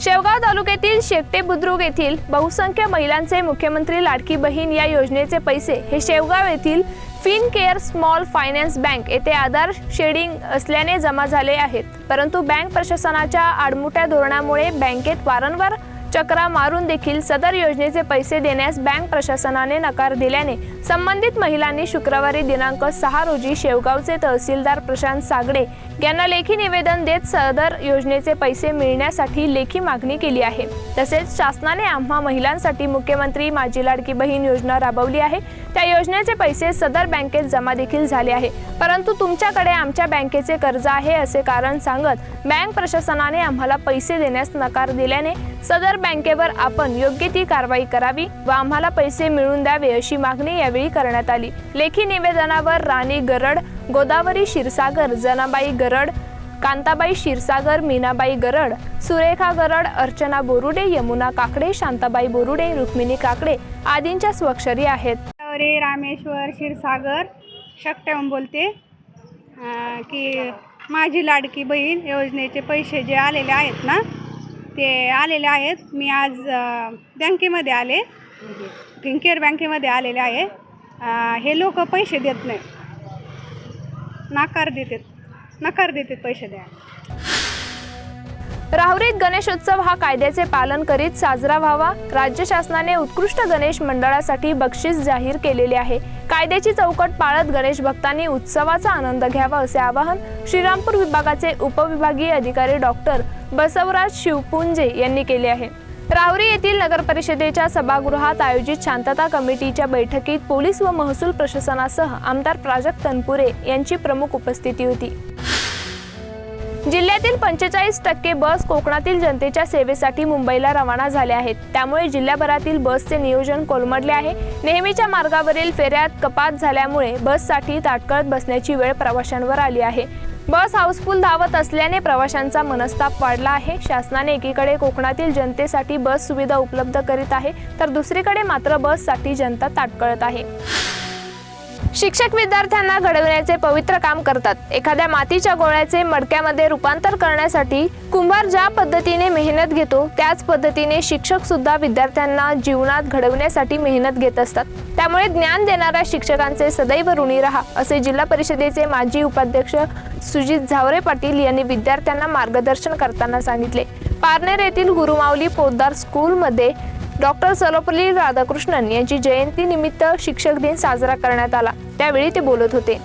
शेवगाव तालुक्यातील शेकटे बुद्रुक येथील बहुसंख्य महिलांचे मुख्यमंत्री लाडकी बहीण या योजनेचे पैसे हे शेवगाव येथील Fin Care small finance bank येथे आधार शेडिंग असल्याने जमा झाले आहेत. परंतु बँक प्रशासनाच्या आडमुठ्या धोरणामुळे बँकेत वारंवार चक्रा मारून देखील सदर योजनेचे पैसे देण्यास बँक प्रशासनाने नकार दिल्याने संबंधित महिलांनी शुक्रवारी दिनांक सहा रोजी शेवगावचे तहसीलदार प्रशांत सागडे यांना लेखी निवेदन देत सदर योजनेचे पैसे मिळण्यासाठी लेखी मागणी केली आहे. तसेच शासनाने आम्हा महिलांसाठी मुख्यमंत्री माझी लाडकी बहीण योजना राबवली आहे. त्या योजनेचे पैसे सदर बँकेत जमा देखील झाले आहे. परंतु तुमच्याकडे आमच्या बँकेचे कर्ज आहे असे कारण सांगत बँक प्रशासनाने आम्हाला पैसे देण्यास नकार दिल्याने सदर बँकेवर आपण योग्य ती कारवाई करावी व आम्हाला पैसे मिळवून द्यावे अशी मागणी यावेळी करण्यात आली. लेखी निवेदनावर राणी गरड गोदावरी क्षीरसागर जनाबाई गरड कांताबाई क्षीरसागर मीनाबाई गरड सुरेखा गरड अर्चना बोरुडे यमुना काकडे शांताबाई बोरुडे रुक्मिणी काकडे आदींच्या स्वाक्षरी आहेत. रामेश्वर क्षीरसागर शक्टम बोलते. की माझी लाडकी बहीण योजनेचे पैसे जे आलेले आहेत ना ते आलेले आहेत. मी आज बँकेमध्ये आले. फिंकेअर बँकेमध्ये आलेले आहे. हे लोक पैसे देत नाही. नाकार देतात. नकार देतात पैसे द्या राहुरीत गणेशोत्सव हा कायद्याचे पालन करीत साजरा व्हावा. राज्य शासनाने उत्कृष्ट गणेश मंडळासाठी बक्षीस जाहीर केलेले आहे. कायद्याची चौकट पाळत गणेश भक्तांनी उत्सवाचा आनंद घ्यावा असे आवाहन श्रीरामपूर विभागाचे उपविभागीय अधिकारी डॉक्टर बसवराज शिवपुंजे यांनी केले आहे. राहुरी येथील नगर परिषदेच्या सभागृहात आयोजित शांतता कमिटीच्या बैठकीत पोलीस व महसूल प्रशासनासह आमदार प्राजक्त तनपुरे यांची प्रमुख उपस्थिती होती. जिल्ह्यातील पंचेचाळीस टक्के बस कोकणातील जनतेच्या सेवेसाठी मुंबईला रवाना झाल्या आहेत. त्यामुळे जिल्ह्याभरातील बसचे नियोजन कोलमडले आहे. नेहमीच्या मार्गावरील फेऱ्यात कपात झाल्यामुळे बससाठी ताटकळत बसण्याची वेळ प्रवाशांवर आली आहे. बस हाऊसफुल धावत असल्याने प्रवाशांचा मनस्ताप वाढला आहे. शासनाने एकीकडे कोकणातील जनतेसाठी बस सुविधा उपलब्ध करीत आहे तर दुसरीकडे मात्र बससाठी जनता ताटकळत आहे. शिक्षक विद्यार्थ्यांना घडविण्याचे पवित्र काम करतात. एखाद्या मातीच्या गोळ्याचे मडक्यामध्ये रूपांतर करण्यासाठी कुंभार ज्या पद्धतीने मेहनत घेतो त्याच पद्धतीने शिक्षक सुद्धा विद्यार्थ्यांना जीवनात घडवण्यासाठी मेहनत घेत असतात. त्यामुळे ज्ञान देणाऱ्या शिक्षकांचे सदैव ऋणी राहा असे जिल्हा परिषदेचे माजी उपाध्यक्ष सुजित झावरे पाटील यांनी विद्यार्थ्यांना मार्गदर्शन करताना सांगितले. पारनेर येथील गुरुमावली पोद्दार स्कूलमध्ये डॉक्टर सर्वपल्ली राधाकृष्णन यांची जयंती निमित्त शिक्षक दिन साजरा करण्यात आला. त्यावेळी ते बोलत होते.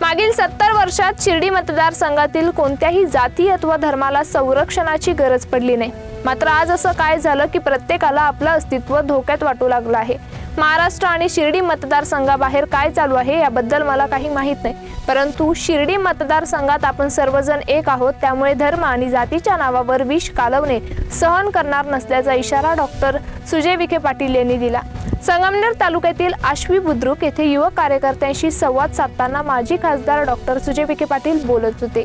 मागील सत्तर वर्षात शिर्डी मतदारसंघातील कोणत्याही जाती अथवा धर्माला संरक्षणाची गरज पडली नाही. मात्र आज असं काय झालं की प्रत्येकाला आपलं अस्तित्व धोक्यात वाटू लागलं आहे. महाराष्ट्र आणि शिर्डी मतदारसंघाबाहेर काय चालू आहे याबद्दल मला काही माहीत नाही. परंतु शिर्डी मतदारसंघात आपण सर्वजण एक आहोत त्यामुळे धर्म आणि जातीच्या नावावर विष कालवणे सहन करणार नसल्याचा इशारा डॉक्टर सुजय विखे पाटील यांनी दिला. संगमनेर तालुक्यातील आश्वी बुद्रुक येथे युवक कार्यकर्त्यांशी संवाद साधताना माजी खासदार डॉक्टर सुजय विखे पाटील बोलत होते.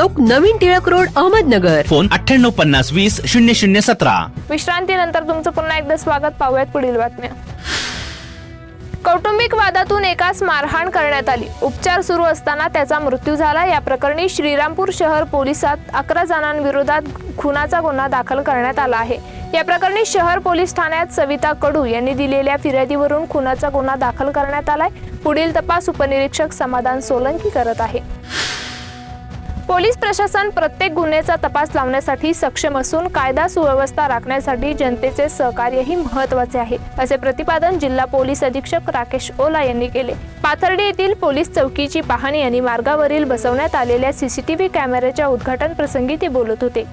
चौक नवीन टिळक रोड अहमदनगर. फोन अठ्ठ्याण्णव पन्नास वीस शून्य शून्य सतरा. विश्रांतीनंतर तुमचं पुन्हा एकदा स्वागत. पाहूयात पुढील बातम्या. कौटुंबिक वादातून एकास मारहाण करण्यात आली. उपचार सुरू असताना त्याचा मृत्यू झाला. या प्रकरणी श्रीरामपूर शहर पोलिसात अकरा जणांविरोधात खुनाचा गुन्हा दाखल करण्यात आला आहे. या प्रकरणी शहर पोलीस ठाण्यात सविता कडू यांनी दिलेल्या फिर्यादीवरून खुनाचा गुन्हा दाखल करण्यात आलाय. पुढील तपास उपनिरीक्षक समाधान सोलंकी करत आहे. पोलीस प्रशासन प्रत्येक गुन्ह्याचा तपास लावण्यासाठी सक्षम असून कायदा सुव्यवस्था राखण्यासाठी जनतेचे सहकार्यही महत्त्वाचे आहे असे प्रतिपादन जिल्हा पोलीस अधीक्षक राकेश ओला यांनी केले. पाथर्डी येथील पोलीस चौकीची पाहणी आणि मार्गावरील बसवण्यात आलेल्या सीसीटीव्ही कॅमेऱ्याच्या उद्घाटन प्रसंगी ते बोलत होते.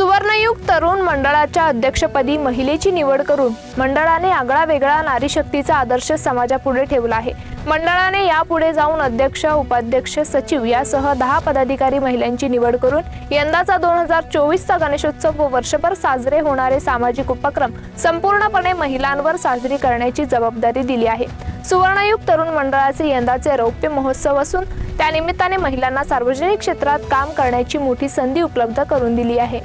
सुवर्णयुग तरुण मंडळाच्या अध्यक्षपदी महिलेची निवड करून मंडळाने आगळा वेगळा नारी शक्तीचा आदर्श समाजापुढे ठेवला आहे. मंडळाने यापुढे जाऊन अध्यक्ष उपाध्यक्ष सचिव यासह दहा पदाधिकारी महिलांची निवड करून यंदाचा दोन हजार चोवीसचा गणेशोत्सव व वर्षभर साजरे होणारे सामाजिक उपक्रम संपूर्णपणे महिलांवर साजरी करण्याची जबाबदारी दिली आहे. सुवर्णयुग तरुण मंडळाचे यंदाचे रौप्य महोत्सव असून त्यानिमित्ताने महिलांना सार्वजनिक क्षेत्रात काम करण्याची मोठी संधी उपलब्ध करून दिली आहे.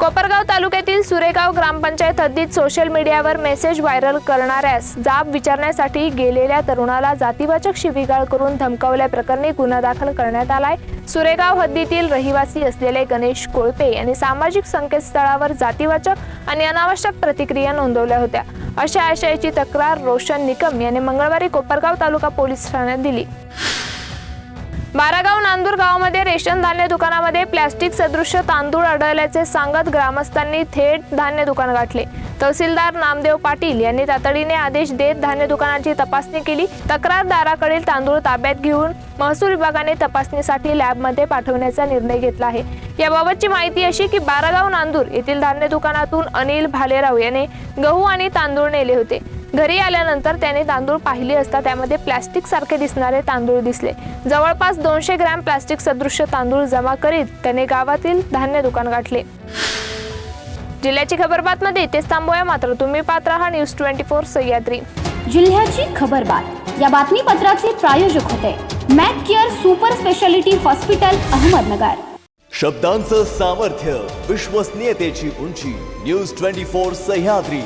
कोपरगाव तालुक्यातील सुरेगाव ग्रामपंचायत हद्दीत सोशल मीडियावर मेसेज व्हायरल करणाऱ्यास जाब विचारण्यासाठी गेलेल्या तरुणाला जातीवाचक शिवीगाळ करून धमकावल्याप्रकरणी गुन्हा दाखल करण्यात आलाय. सुरेगाव हद्दीतील रहिवासी असलेले गणेश कोळपे यांनी सामाजिक संकेतस्थळावर जातीवाचक आणि अनावश्यक प्रतिक्रिया नोंदवल्या होत्या. अशा आशयाची तक्रार रोशन निकम यांनी मंगळवारी कोपरगाव तालुका पोलीस ठाण्यात दिली. बारागाव नांदूर गावामध्ये रेशन धान्य दुकानामध्ये प्लॅस्टिक सदृश्य तांदूळ आढळल्याचे सांगत ग्रामस्थांनी थेट धान्य दुकान गाठले. तहसीलदार नामदेव पाटील यांनी तातडीने आदेश देत धान्य दुकानाची तपासणी केली. तक्रारदाराकडील तांदूळ ताब्यात घेऊन महसूल विभागाने तपासणीसाठी लॅबमध्ये पाठवण्याचा निर्णय घेतला आहे. याबाबतची माहिती अशी की बारागाव नांदूर येथील धान्य दुकानातून अनिल भालेराव याने गहू आणि तांदूळ नेले होते. घरी आल्यानंतर त्याने तांदूळ पाहिले असता त्यामध्ये प्लॅस्टिक सारखे दिसणारे तांदूळ दिसले. जवळपास दोनशे ग्रॅम प्लॅस्टिक सदृश्य तांदूळ जमा करीत त्याने गावातील धान्य दुकान गाठले. जिल्ह्याची खबरबातमध्ये इथेच थांबूया. मात्र तुम्ही पात्र हा न्यूज ट्वेंटी फोर सह्याद्री. जिल्ह्याची खबरबात या बातमीपत्राचे प्रायोजक होते Mac Care super speciality hospital Ahmednagar. शब्दांचं सामर्थ्य विश्वसनीयतेची उंची. News twenty four Sahyadri.